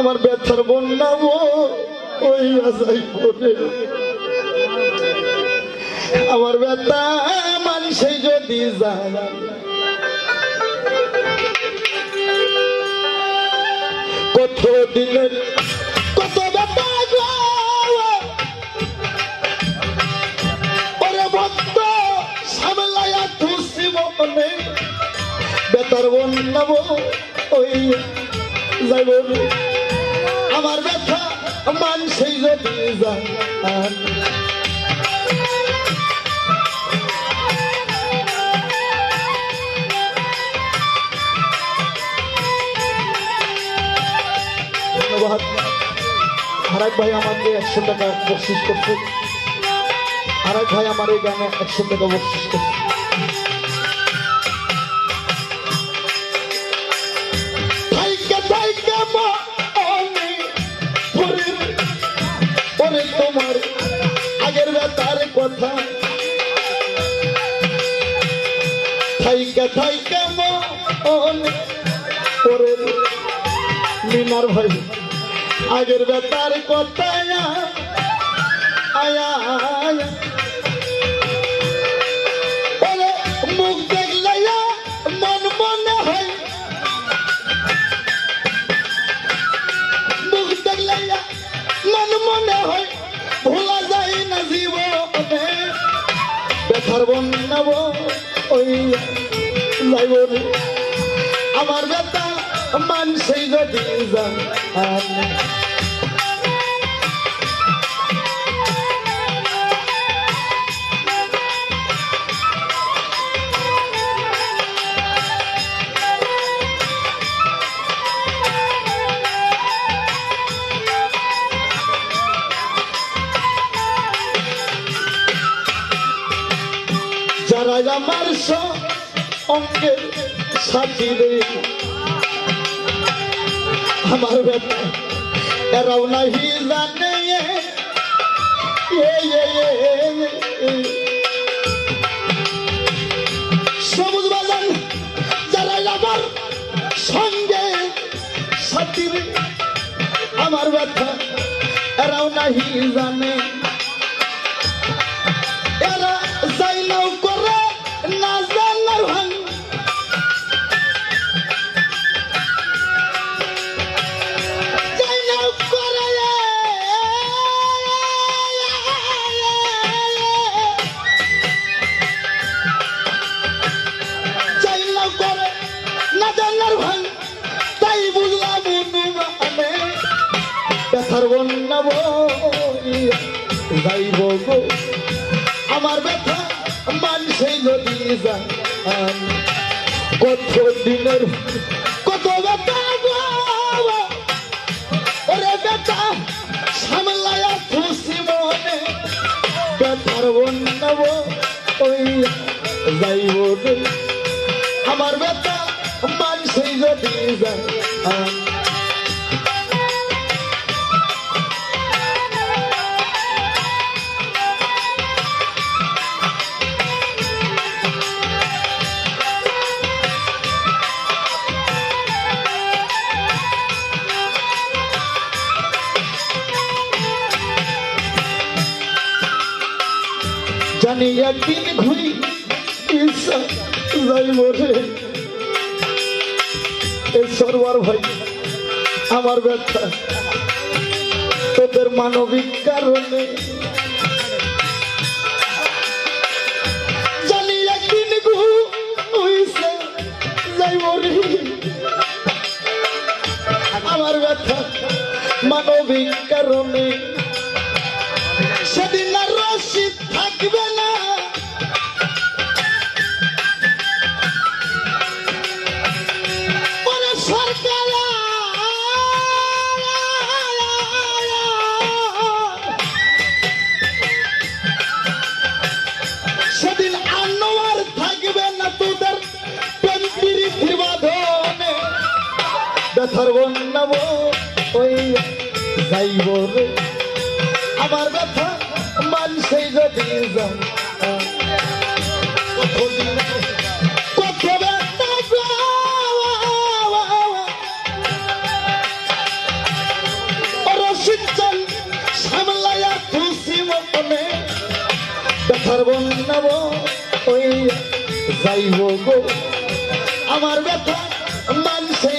আমার ব্যথার বন্যাবো ওই আশাই পড়ে। আমার ব্যথা মানুষে যদি জানা কত দিনের, কত ব্যথা ভক্ত, সামলায়া খুশি মনে। বেতার ওই যাইব। আমার ব্যথা, মান সেই যদি যান ধন্যবাদ। হারাক ভাই আমাকে একশো টাকা বকশিস করছে। হারাক ভাই আমার এই গানে একশো টাকা বকশিস করছে। কথা। থাইকা থাইকা মন পরে মিনার ভাই আগের ব্যথার কথা আয়া আয়া। বন্যাব ওই যাইব আমার বেতা মানুষই গতি যান আমার অঙ্কের রে আমার বেটা, এরাও নাহি জানে। সবুজ বাজান যারা আমার সঙ্গে সাথী আমার ব্যথা এরাও নাহি জানে যাইব গো। আমার ব্যথা মানুষই যদি যান। কত দিনের, কত ব্যথা ওরে ব্যথা সামলায়া খুশি মনে, ব্যথার বন্যাব ওই যাইব আমার ব্যথা মানুষই যদি যান। জানি একদিন ঘুরি ইচ্ছা যাইব রে এ সরবার ভাই, আমার ব্যথা। তোদের মানবিক কারণে। জানি একদিন ঘুইছে যাইব রে আমার ব্যথা মানবিক কারণে। সর্বনাম ওই যাইব রে। আমার ব্যথা মানুষই যদি সর্বনাম ওই যাইব আমার ব্যথা মানুষই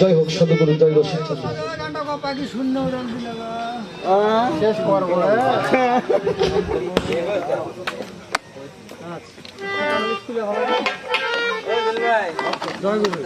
জয় হোক সদগুরু জয় রসিকচন্দ্র শেষ করব। জয় গুরু।